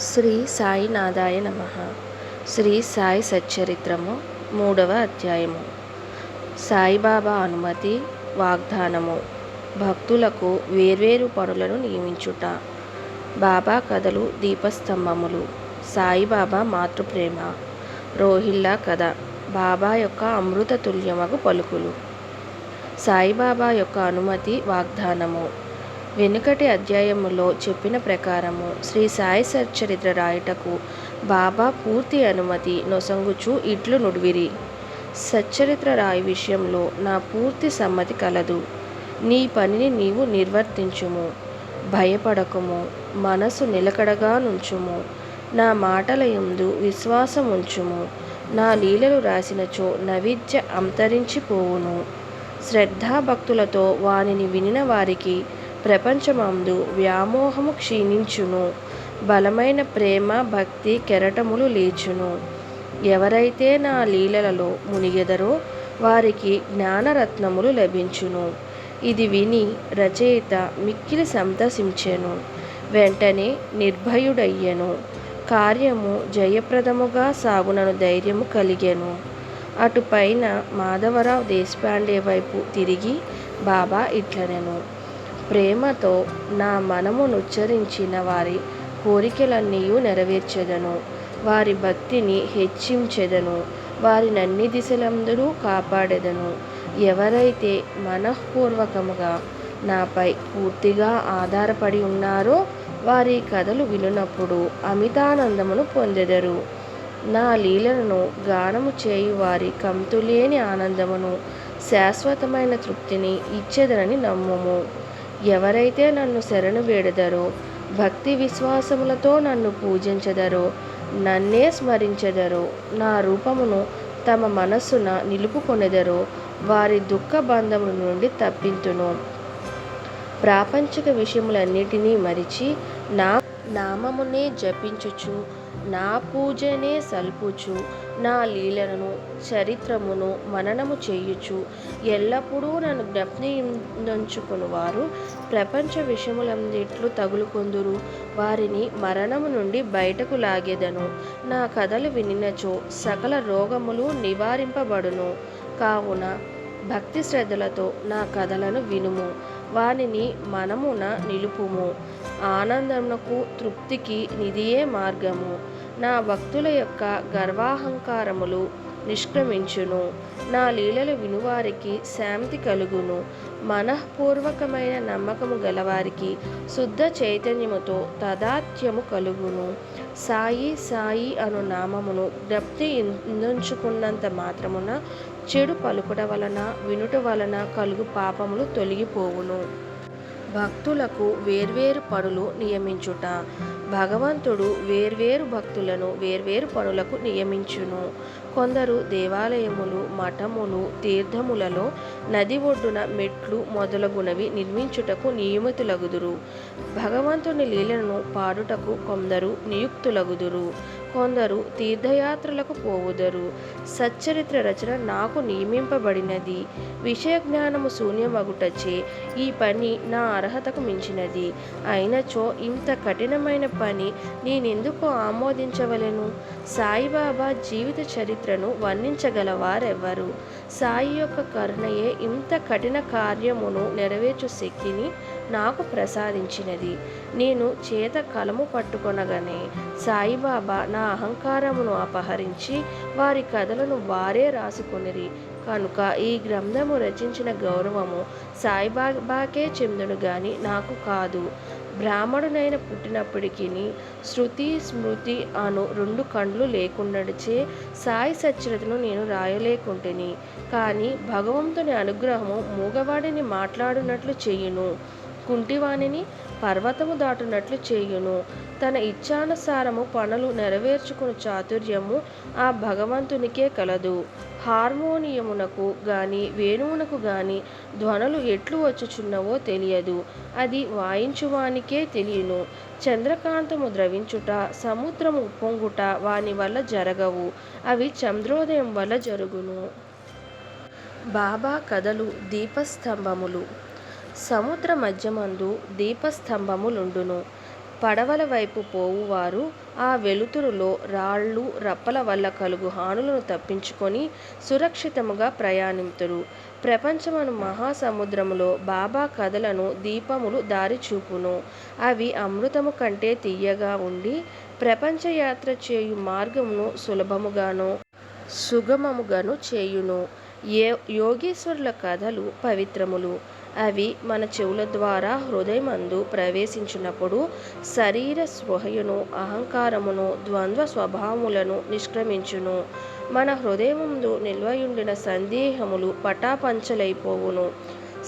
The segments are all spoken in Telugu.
శ్రీ సాయినాథాయ నమ. శ్రీ సాయి సచ్చరిత్రము మూడవ అధ్యాయము. సాయిబాబా అనుమతి వాగ్దానము. భక్తులకు వేర్వేరు పనులను నియమించుట. బాబా కథలు దీపస్తంభములు. సాయిబాబా మాతృప్రేమ. రోహిల్లా కథ. బాబా యొక్క అమృత తుల్యమగు పలుకులు. సాయిబాబా యొక్క అనుమతి వాగ్దానము. వెనుకటి అధ్యాయములో చెప్పిన ప్రకారము శ్రీ సాయి సచ్చరిత్ర రాయుటకు బాబా పూర్తి అనుమతి నొసంగుచు ఇట్లు నుడివిరి. సచ్చరిత్ర రాయి విషయంలో నా పూర్తి సమ్మతి కలదు. నీ పనిని నీవు నిర్వర్తించుము. భయపడకుము. మనసు నిలకడగా నుంచుము. నా మాటల ఎందు విశ్వాసం ఉంచుము నా లీలలు రాసినచో నవిద్య అంతరించిపోవును శ్రద్ధాభక్తులతో వానిని వినిన వారికి ప్రపంచమందు వ్యామోహము క్షీణించును. బలమైన ప్రేమ భక్తి కెరటములు లేచును. ఎవరైతే నా లీలలలో మునిగెదరో వారికి జ్ఞానరత్నములు లభించును. ఇది విని రచయిత మిక్కిలి సంతసించెను. వెంటనే నిర్భయుడయ్యెను. కార్యము జయప్రదముగా సాగునను ధైర్యము కలిగెను. అటుపైన మాధవరావు దేశపాండే వైపు తిరిగి బాబా ఇట్లనెను. ప్రేమతో నా మనమునుచ్చరించిన వారి కోరికలన్నీయు నెరవేర్చెదను. వారి భక్తిని హెచ్చించెదను. వారినన్ని దిశలందరూ కాపాడెదను. ఎవరైతే మనఃపూర్వకముగా నాపై పూర్తిగా ఆధారపడి ఉన్నారో వారి కథలు వినునప్పుడు అమితానందమును పొందెదరు. నా లీలలను గానము చేయు వారి కంతులేని ఆనందమును శాశ్వతమైన తృప్తిని ఇచ్చేదనని నమ్ముము. ఎవరైతే నన్ను శరణు వేడదరో భక్తి విశ్వాసములతో నన్ను పూజించదరో నన్నే స్మరించెదరో నా రూపమును తమ మనస్సున నిలుపుకొనెదరో వారి దుఃఖ బంధముల నుండి తప్పింతును. ప్రాపంచిక విషయములన్నిటినీ మరిచి నా నామమునే జపించుచు నా పూజనే సల్పుచు నా లీలను చరిత్రమును మననము చేయుచు. ఎల్లప్పుడూ నన్ను జ్ఞప్తించుకుని వారు. ప్రపంచ విషములందిట్లు తగులుకొందురు. వారిని మరణము నుండి బయటకు లాగెదను. నా కథలు వినినచో సకల రోగములు నివారింపబడును. కావున భక్తి శ్రద్ధలతో నా కథలను వినుము. వానిని మనమున నిలుపుము. ఆనందమునకు తృప్తికి నిదియే మార్గము. నా భక్తుల యొక్క గర్వాహంకారములు నిష్క్రమించును. నా లీలలు వినువారికి శాంతి కలుగును. మనఃపూర్వకమైన నమ్మకము గలవారికి శుద్ధ చైతన్యముతో తదాత్యము కలుగును. సాయి సాయి అను నామమును జ్ఞప్తి ఇందుంచుకున్నంత మాత్రమున చెడు పలుకుట వలన వినుట వలన కలుగు పాపములు తొలగిపోవును. భక్తులకు వేర్వేరు పనులు నియమించుట. భగవంతుడు వేర్వేరు భక్తులను వేర్వేరు పనులకు నియమించును. కొందరు దేవాలయములు మఠములు తీర్థములలో నది ఒడ్డున మెట్లు మొదలగునవి నిర్మించుటకు నియమితులగుదురు. భగవంతుని లీలను పాడుటకు కొందరు నియుక్తులగుదురు. కొందరు తీర్థయాత్రలకు పోవుదరు. సచ్చరిత్ర రచన నాకు నియమింపబడినది. విషయ జ్ఞానము శూన్యమగుటచే ఈ పని నా అర్హతకు మించినది. అయినచో ఇంత కఠినమైన పని నేనెందుకు ఆమోదించవలను? సాయిబాబా జీవిత చరిత్రను వర్ణించగలవారెవ్వరు? సాయి యొక్క కరుణయే ఇంత కఠిన కార్యమును నెరవేర్చు శక్తిని నాకు ప్రసాదించినది. నేను చేత కలము పట్టుకొనగానే. సాయిబాబా నా అహంకారమును అపహరించి వారి కథలను వారే రాసుకొనిరి. కనుక ఈ గ్రంథము రచించిన గౌరవము సాయిబాబాకే చెందును గాని నాకు కాదు. బ్రాహ్మణునైన పుట్టినప్పటికీ శృతి స్మృతి అను రెండు కండ్లు లేకుండాచే సాయి సచ్చరితను నేను రాయలేకుంటేని. కానీ భగవంతుని అనుగ్రహము మూగవాడిని మాట్లాడినట్లు చేయును. కుంటివాణిని పర్వతము దాటునట్లు చేయును. తన ఇచ్ఛానుసారము పనులు నెరవేర్చుకుని చాతుర్యము ఆ భగవంతునికే కలదు. హార్మోనియమునకు గాని వేణువునకు గాని ధ్వనులు ఎట్లు వచ్చుచున్నవో తెలియదు. అది వాయించువానికే తెలియను. చంద్రకాంతము ద్రవించుట సముద్రము ఉప్పొంగుట వాని వల్ల జరగవు. అవి చంద్రోదయం వల్ల జరుగును. బాబా కథలు దీపస్తంభములు. సముద్ర మధ్యమందు దీపస్తంభములుండును. పడవల వైపు పోవువారు ఆ వెలుతురులో రాళ్ళు రప్పల వల్ల కలుగు హానులను తప్పించుకొని సురక్షితముగా ప్రయాణింతురు. ప్రపంచమను మహాసముద్రములో బాబా కథలను దీపములు దారి చూపును. అవి అమృతము కంటే తీయగా ఉండి ప్రపంచ యాత్ర చేయు మార్గమును సులభముగాను సుగమముగాను చేయును. ఏ యోగీశ్వరుల కథలు పవిత్రములు. అవి మన చెవుల ద్వారా హృదయమందు ప్రవేశించినప్పుడు శరీర స్పృహయును అహంకారమును ద్వంద్వ స్వభావములను నిష్క్రమించును. మన హృదయముందు నిల్వయుండిన సందేహములు పటాపంచలైపోవును.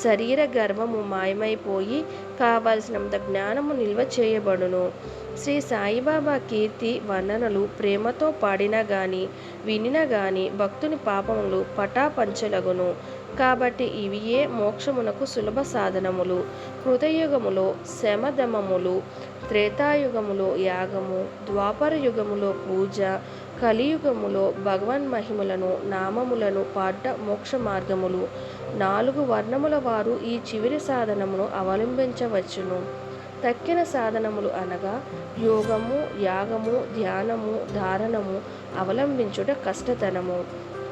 శరీర గర్వము మాయమైపోయి కావలసినంత జ్ఞానము నిల్వ చేయబడును. శ్రీ సాయిబాబా కీర్తి వర్ణనలు ప్రేమతో పాడినా గాని వినినా గాని భక్తుని పాపములు పటాపంచలగును. కాబట్టి ఇవియే మోక్షమునకు సులభ సాధనములు? కృతయుగములో శమదమములు త్రేతాయుగములో యాగము ద్వాపర యుగములో పూజ కలియుగములో భగవన్ మహిమలను నామములను పాడ్డ మోక్ష మార్గములు. నాలుగు వర్ణముల వారు ఈ చివరి సాధనమును అవలంబించవచ్చును. తక్కిన సాధనములు అనగా యోగము యాగము ధ్యానము ధారణము అవలంబించుట కష్టతరము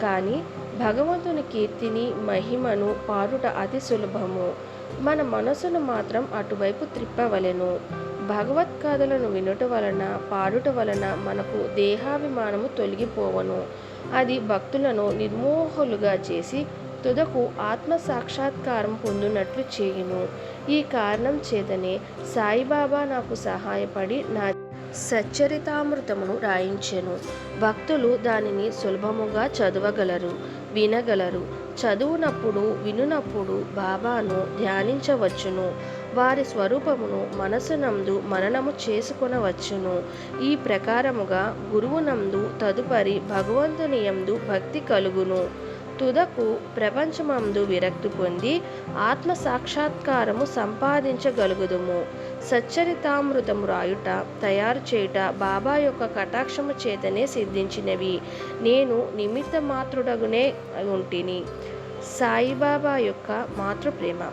కానీ భగవంతుని కీర్తిని మహిమను పాడుట అతి సులభము. మన మనసును మాత్రం అటువైపు త్రిప్పవలెను. భగవత్ కథలను వినుట వలన పాడుట వలన మనకు దేహాభిమానము తొలగిపోవను. అది భక్తులను నిర్మోహులుగా చేసి తుదకు ఆత్మ సాక్షాత్కారం పొందినట్లు చేయును. ఈ కారణం చేతనే సాయిబాబా నాకు సహాయపడి నా సచ్చరితామృతమును రాయించెను. భక్తులు దానిని సులభముగా చదవగలరు. వినగలరు. చదువునప్పుడు వినునప్పుడు బాబాను ధ్యానించవచ్చును. వారి స్వరూపమును మనసునందు మననము చేసుకొనవచ్చును. ఈ ప్రకారముగా గురువునందు తదుపరి భగవంతుని యందు భక్తి కలుగును. తుదకు ప్రపంచమందు విరక్తి పొంది ఆత్మ సాక్షాత్కారము సంపాదించగలుగుదుము. సచ్చరితామృతము రాయుట తయారు చేయుట బాబా యొక్క కటాక్షము చేతనే సిద్ధించినవి. నేను నిమిత్త మాతృడగునే ఉంటిని. సాయిబాబా యొక్క మాతృప్రేమ.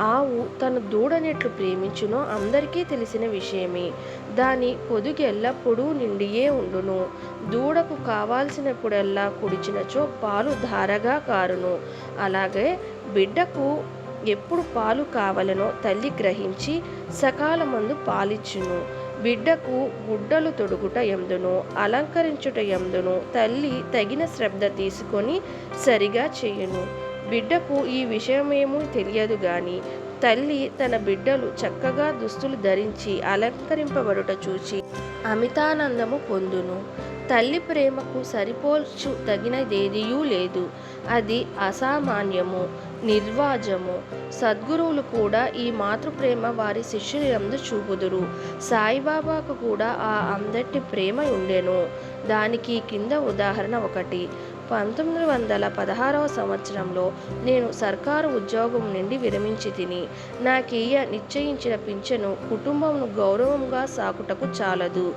ఆవు తన దూడనెట్లు ప్రేమించునో అందరికీ తెలిసిన విషయమే. దాని పొదుగు ఎల్లప్పుడూ నిండియే ఉండును. దూడకు కావాల్సినప్పుడెల్లా కుడిచినచో పాలు ధారగా కారును. అలాగే బిడ్డకు ఎప్పుడు పాలు కావలనో తల్లి గ్రహించి సకాలమందు పాలిచ్చును. బిడ్డకు గుడ్డలు తొడుగుట ఎందును అలంకరించుట ఎందును తల్లి తగిన శ్రద్ధ తీసుకొని సరిగా చేయును. బిడ్డకు ఈ విషయమేమూ తెలియదు గాని తల్లి తన బిడ్డలు చక్కగా దుస్తులు ధరించి అలంకరింపబడుట చూచి అమితానందము పొందును. తల్లి ప్రేమకు సరిపోల్చు తగినదేదియూ లేదు. అది అసామాన్యము. నిర్వాజము. సద్గురువులు కూడా ఈ మాతృప్రేమ వారి శిష్యులందు చూపుదురు. సాయిబాబాకు కూడా ఆ అందటి ప్రేమ ఉండెను. దానికి కింద ఉదాహరణ ఒకటి. పంతొమ్మిది వందల పదహారవ సంవత్సరంలో నేను సర్కారు ఉద్యోగం నుండి విరమించి తిని నాకీయ నిశ్చయించిన పింఛను కుటుంబంను గౌరవంగా సాకుటకు చాలదు.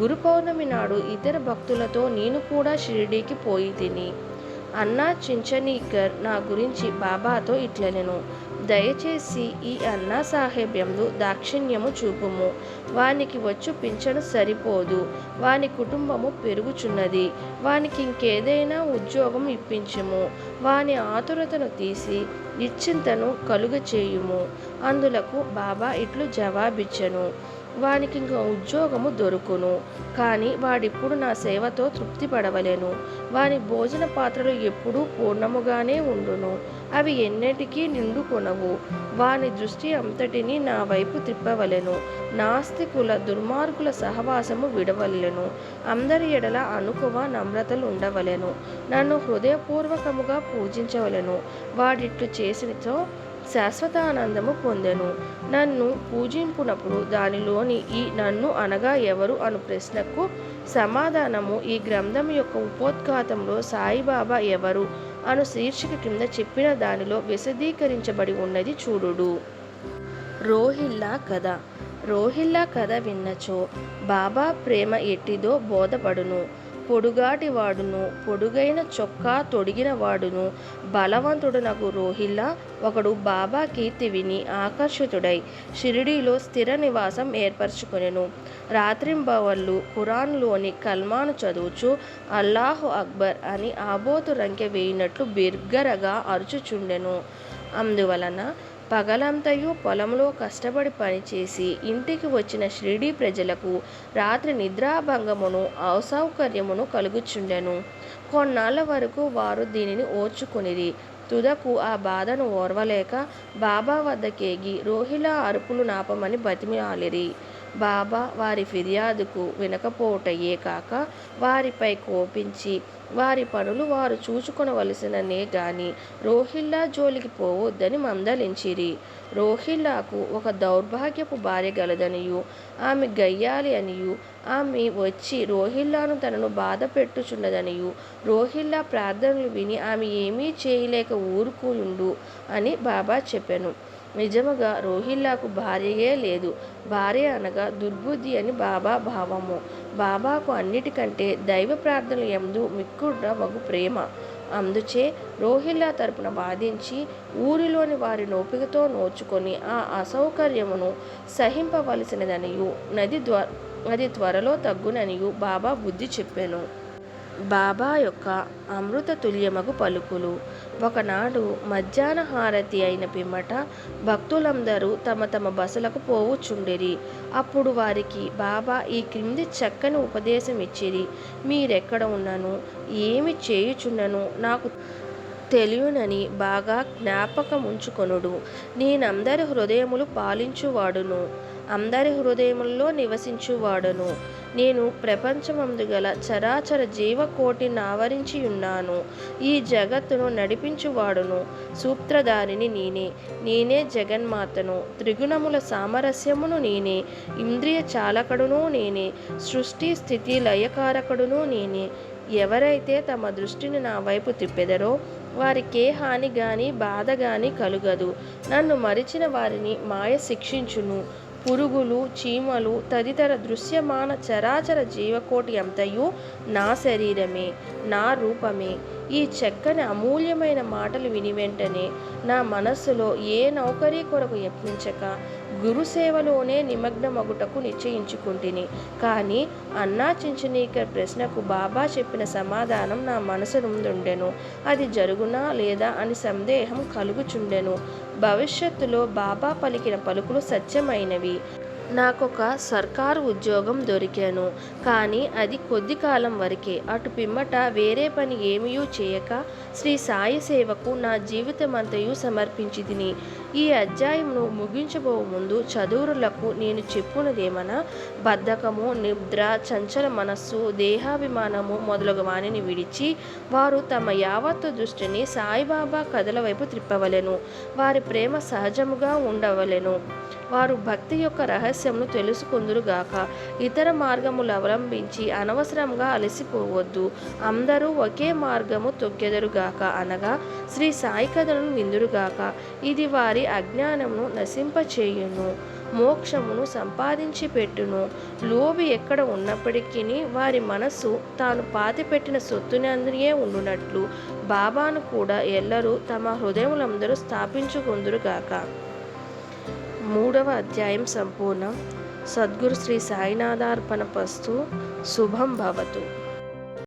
గురు పౌర్ణమి నాడు ఇతర భక్తులతో నేను కూడా షిరిడీకి పోయి తిని అన్నా చించనీకర్ నా గురించి బాబాతో ఇట్లనెను. దయచేసి ఈ అన్నా సాహేబ్యంలో దాక్షిణ్యము చూపుము. వానికి వచ్చు పింఛను సరిపోదు. వాని కుటుంబము పెరుగుచున్నది. వానికి ఇంకేదైనా ఉద్యోగం ఇప్పించుము. వాని ఆతురతను తీసి నిశ్చింతను కలుగచేయుము. అందులకు బాబా ఇట్లు జవాబిచ్చను. వానికి ఇంకో ఉద్యోగము దొరుకును. కానీ వాడిప్పుడు నా సేవతో తృప్తి పడవలెను వాని భోజన పాత్రలు ఎప్పుడూ పూర్ణముగానే ఉండును. అవి ఎన్నటికీ నిండుకొనవు వాని దృష్టి అంతటిని నా వైపు త్రిప్పవలెను నాస్తికుల దుర్మార్గుల సహవాసము విడవలెను. అందరి ఎడల అనుకువ నమ్రతలు ఉండవలెను. నన్ను హృదయపూర్వకముగా పూజించవలెను. వాడిట్లు చేసినతో శాశ్వతానందము పొందెను. నన్ను పూజింపునప్పుడు దానిలోని ఈ నన్ను అనగా ఎవరు అను ప్రశ్నకు సమాధానము ఈ గ్రంథం యొక్క ఉపోద్ఘాతంలో సాయిబాబా ఎవరు అను శీర్షిక కింద చెప్పిన దానిలో విశదీకరించబడి ఉన్నది చూడుడు. రోహిల్లా కథ. రోహిల్లా కథ విన్నచో బాబా ప్రేమ ఎట్టిదో బోధపడును. పొడుగాటి వాడును పొడుగైన చొక్కా తొడిగిన వాడును. బలవంతుడునగు రోహిల్ల ఒకడు బాబా కీర్తి విని ఆకర్షితుడై షిరిడీలో స్థిర నివాసం ఏర్పరచుకునేను. రాత్రింబవళ్ళు ఖురాన్లోని కల్మాను చదువుచు అల్లాహు అక్బర్ అని ఆబోతు రంకె వేయినట్లు బిర్గరగా అరుచుచుండెను. అందువలన పగలంతయు పొలంలో కష్టపడి పనిచేసి ఇంటికి వచ్చిన షిరిడీ ప్రజలకు రాత్రి నిద్రాభంగమును అసౌకర్యమును కలుగుచుండెను. కొన్నాళ్ళ వరకు వారు దీనిని ఓర్చుకొనిరి. తుదకు ఆ బాధను ఓర్వలేక బాబా వద్దకేగి రోహిలా అరుపులు నాపమని బతిమిలాలిరి బాబా వారి ఫిర్యాదుకు వినకపోవటయే కాక వారిపై కోపించి వారి పనులు వారు చూచుకొనవలసిననే గాని రోహిల్లా జోలికి పోవద్దని మందలించిరి. రోహిల్లాకు ఒక దౌర్భాగ్యపు భార్య గలదనియు ఆమె గయ్యాలి అనియు ఆమె వచ్చి రోహిల్లాను తనను బాధ పెట్టుచున్నదనియు రోహిల్లా ప్రార్థనలు విని ఆమె ఏమీ చేయలేక ఊరుకుండు అని బాబా చెప్పాను. నిజముగా రోహిల్లాకు భార్యయే లేదు. భార్య అనగా దుర్బుద్ధి అని బాబా భావము. బాబాకు అన్నిటికంటే దైవ ప్రార్థనలు ఎందు మిక్కుడ్ర మగు ప్రేమ. అందుచే రోహిల్లా తరపున బాధించి ఊరిలోని వారి నోపికతో నోచుకొని ఆ అసౌకర్యమును సహింపవలసినదనియు. నది త్వ నది త్వరలో తగ్గుననియు బాబా బుద్ధి చెప్పాను. బాబా యొక్క అమృత తుల్యమగు పలుకులు. ఒకనాడు మధ్యాహ్న హారతి అయిన పిమ్మట భక్తులందరూ తమ తమ బసలకు పోవుచుండిరి. అప్పుడు వారికి బాబా ఈ క్రింది చక్కని ఉపదేశం ఇచ్చిరి మీరెక్కడ ఉన్నను? ఏమి చేయుచున్నను నాకు తెలియనని బాగా జ్ఞాపకముంచుకొనుడు. నేనందరి హృదయములు పాలించువాడును. అందరి హృదయముల్లో నివసించువాడును. నేను ప్రపంచమందు గల చరాచర జీవకోటిని ఆవరించి ఉన్నాను ఈ జగత్తును నడిపించువాడును. సూత్రధారిని నేనే. నేనే జగన్మాతను. త్రిగుణముల సామరస్యమును నేనే. ఇంద్రియ చాలకుడును నేనే. సృష్టి స్థితి లయకారకుడును నేనే. ఎవరైతే తమ దృష్టిని నా వైపు తిప్పెదరో వారికే హాని గాని బాధ గాని కలుగదు. నన్ను మరిచిన వారిని మాయ శిక్షించును. పురుగులు చీమలు తదితర దృశ్యమాన చరాచర జీవకోటి అంతయు నా శరీరమే నా రూపమే. ఈ చక్కని అమూల్యమైన మాటలు విని వెంటనే నా మనస్సులో ఏ నౌకరీ కొరకు యత్నించక గురుసేవలోనే నిమగ్నమగుటకు నిశ్చయించుకుంటుని. కానీ అన్నా చించనీకర్ ప్రశ్నకు బాబా చెప్పిన సమాధానం నా మనసు నుండుండెను. అది జరుగునా లేదా అని సందేహం కలుగుచుండెను. భవిష్యత్తులో బాబా పలికిన పలుకులు సత్యమైనవి. నాకొక సర్కారు ఉద్యోగం దొరికాను. కానీ అది కొద్ది కాలం వరకే. అటు పిమ్మట వేరే పని ఏమీయూ చేయక శ్రీ సాయి సేవకు నా జీవితమంతయు అంతయు సమర్పించిదిని ఈ అధ్యాయమును ముగించబో ముందు చదువురులకు నేను చెప్పునదేమన? బద్ధకము నిద్ర చంచల మనస్సు దేహాభిమానము మొదలగు వానిని విడిచి వారు తమ యావత్తు దృష్టిని సాయిబాబా కథల వైపు త్రిప్పవలెను. వారి ప్రేమ సహజముగా ఉండవలెను. వారు భక్తి యొక్క రహస్యమును తెలుసుకుందురుగాక. ఇతర మార్గములు అవలంబించి అనవసరంగా అలసిపోవద్దు. అందరూ ఒకే మార్గము తొక్కెదరుగాక అనగా శ్రీ సాయి కథలను విందురుగాక. ఇది వారి అజ్ఞానమును నశింపచేయును మోక్షమును సంపాదించి పెట్టును లోబి ఎక్కడ ఉన్నప్పటికీ వారి మనస్సు తాను పాతిపెట్టిన సొత్తునందునే ఉండునట్లు బాబాను కూడా ఎల్లరూ తమ హృదయములందరూ స్థాపించుకుందురుగాక. మూడవ అధ్యాయం సంపూర్ణం. సద్గురు శ్రీ సాయినాథార్పణ పస్తు శుభం భవతు.